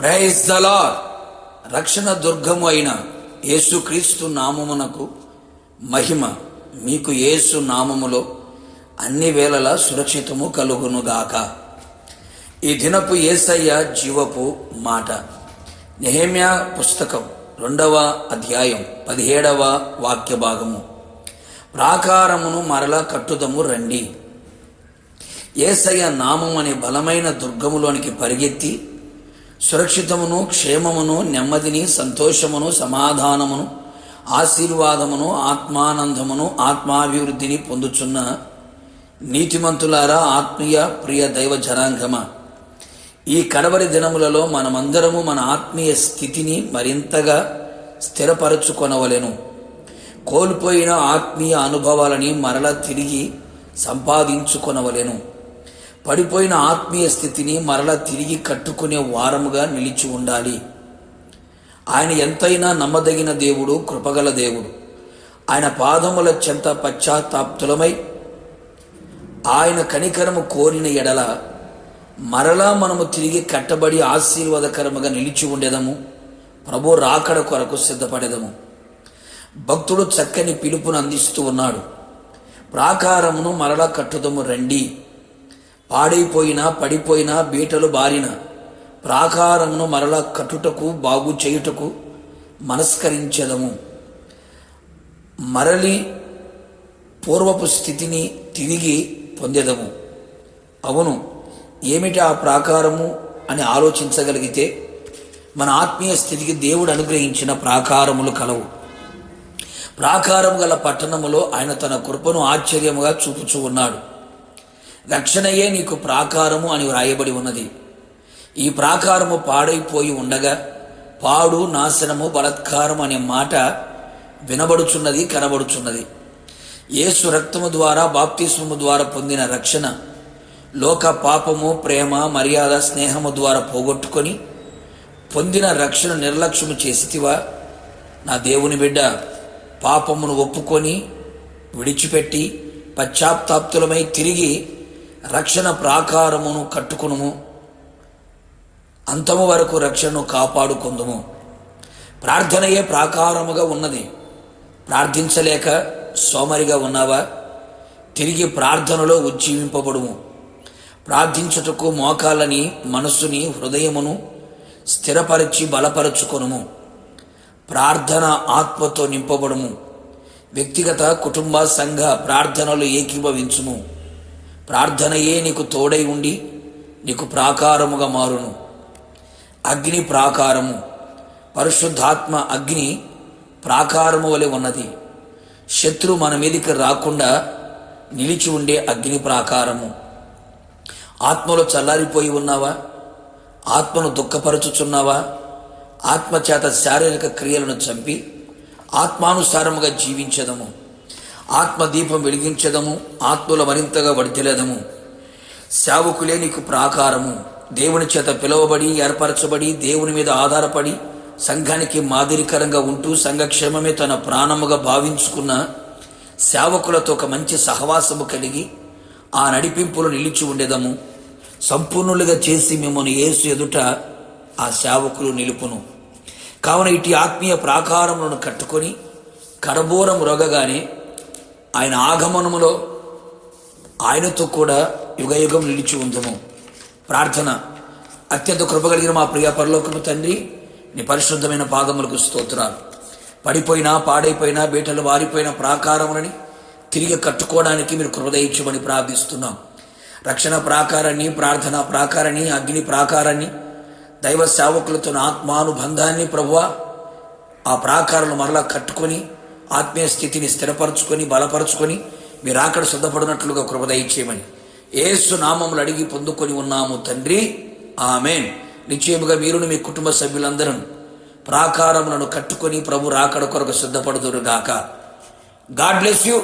Praise దలార్ రక్షణ దుర్గము అయిన యేసుక్రీస్తు నామమునకు మహిమ మీకు యేసు నామములో అన్ని వేళలా సురక్షితము కలుగునుగాక ఈ దినపు ఏసయ్య జీవపు మాట. నెహేమ్యా పుస్తకం రెండవ అధ్యాయం పదిహేడవ వాక్య భాగము. ప్రాకారమును మరలా కట్టుదము రండి. ఏసయ్య నామం అనే బలమైన దుర్గములోనికి పరిగెత్తి సురక్షితమును క్షేమమును నెమ్మదిని సంతోషమును సమాధానమును ఆశీర్వాదమును ఆత్మానందమును ఆత్మాభివృద్ధిని పొందుచున్న నీతిమంతులారా ఆత్మీయ ప్రియ దైవ జనాంగమ. ఈ కడవరి దినములలో మనమందరము మన ఆత్మీయ స్థితిని మరింతగా స్థిరపరచుకొనవలెను. కోల్పోయిన ఆత్మీయ అనుభవాలని మరల తిరిగి సంపాదించుకొనవలెను. పడిపోయిన ఆత్మీయ స్థితిని మరల తిరిగి కట్టుకునే వారముగా నిలిచి ఉండాలి. ఆయన ఎంతైనా నమ్మదగిన దేవుడు కృపగల దేవుడు. ఆయన పాదముల చెంత పశ్చాత్తాప్తులమై ఆయన కనికరము కోరిన ఎడల మరలా మనము తిరిగి కట్టబడి ఆశీర్వాదకరముగా నిలిచి ఉండేదము ప్రభు రాకడ కొరకు సిద్ధపడేదము. భక్తుడు చక్కని పిలుపును అందిస్తూ ఉన్నాడు. ప్రాకారమును మరలా కట్టుదము రండి. పాడైపోయినా పడిపోయినా బీటలు బారిన. ప్రాకారమును మరల కట్టుటకు బాగు చేయుటకు మనస్కరించదము. మరలి పూర్వపు స్థితిని తిరిగి పొందెదము. అవును ఏమిటి ఆ ప్రాకారము అని ఆలోచించగలిగితే మన ఆత్మీయ స్థితికి దేవుడు అనుగ్రహించిన ప్రాకారములు కలవు. ప్రాకారం గల పట్టణములో ఆయన తన కృపను ఆశ్చర్యముగా చూపుచూ ఉన్నాడు. రక్షణయే నీకు ప్రాకారము అని వ్రాయబడి ఉన్నది. ఈ ప్రాకారము పాడైపోయి ఉండగా పాడు నాశనము బలత్కారం అనే మాట వినబడుచున్నది కనబడుచున్నది. యేసు రక్తము ద్వారా బాప్తిస్మము ద్వారా పొందిన రక్షణ లోక పాపము ప్రేమ మర్యాద స్నేహము ద్వారా పోగొట్టుకొని పొందిన రక్షణ నిర్లక్ష్యము చేసితివా? నా దేవుని బిడ్డ పాపమును ఒప్పుకొని విడిచిపెట్టి పశ్చాత్తాప్తులమై తిరిగి రక్షణ ప్రాకారమును కట్టుకునుము. అంతము వరకు రక్షణను కాపాడుకుందుము. ప్రార్థనయే ప్రాకారముగా ఉన్నది. ప్రార్థించలేక సోమరిగా ఉన్నావా? తిరిగి ప్రార్థనలో ఉజ్జీవింపబడుము. ప్రార్థించుటకు మోకాలని మనస్సుని హృదయమును స్థిరపరిచి బలపరచుకొనుము. ప్రార్థన ఆత్మతో నింపబడుము. వ్యక్తిగత కుటుంబ సంఘ ప్రార్థనలు ఏకీభవించుము. ప్రార్థనయే నీకు తోడై ఉండి నీకు ప్రాకారముగా మారును. అగ్ని ప్రాకారము. పరిశుద్ధాత్మ అగ్ని ప్రాకారము వలె ఉన్నది. శత్రు మన మీదికి రాకుండా నిలిచి ఉండే అగ్ని ప్రాకారము. ఆత్మలో చల్లారిపోయి ఉన్నావా? ఆత్మను దుఃఖపరచుచున్నావా? ఆత్మ చేత శారీరక క్రియలను చంపి ఆత్మానుసారముగా జీవించదము. ఆత్మ దీపం వెలిగించదము ఆత్మలో మరింతగా వర్ధిలేదము సేవకులే నీకు ప్రాకారము. దేవుని చేత పిలువబడి ఏర్పరచబడి దేవుని మీద ఆధారపడి సంఘానికి మాదిరికరంగా ఉంటూ సంఘక్షేమమే తన ప్రాణముగా భావించుకున్న సేవకులతో ఒక మంచి సహవాసము కలిగి ఆ నడిపింపులు నిలిచి ఉండేదము. సంపూర్ణులుగా చేసి మిమ్మల్ని ఏసు ఎదుట ఆ సేవకులు నిలుపును. కావున ఇటు ఆత్మీయ ప్రాకారములను కట్టుకొని కడబోరం రొగగానే ఆయన ఆగమనములో ఆయనతో కూడా యుగయుగం నిలిచి ఉందము. ప్రార్థన. అత్యంత కృపగలిగిన మా ప్రియ పరలోకము తండ్రి నీ పరిశుద్ధమైన పాదములకు స్తోత్రాలు. పడిపోయినా పాడైపోయినా బీటలు వారిపోయిన ప్రాకారములని తిరిగి కట్టుకోవడానికి మీరు కృపదయించమని ప్రార్థిస్తున్నాం. రక్షణ ప్రాకారాన్ని ప్రార్థన ప్రాకారాన్ని అగ్ని ప్రాకారాన్ని దైవ సేవకులతో ఆత్మానుబంధాన్ని ప్రభువ ఆ ప్రాకారాలు మరలా కట్టుకొని ఆత్మీయ స్థితిని స్థిరపరచుకొని బలపరచుకొని మీరు అక్కడ సిద్ధపడినట్లుగా కృపదయించేయమని ఏసు నామములు అడిగి పొందుకొని ఉన్నాము తండ్రి. ఆమెన్. నిశ్చయముగా మీరును మీ కుటుంబ సభ్యులందరూ ప్రాకారములను కట్టుకొని ప్రభు రాకడ కొరకు సిద్ధపడుదురు గాక గాడ్ బ్లెస్ యూ.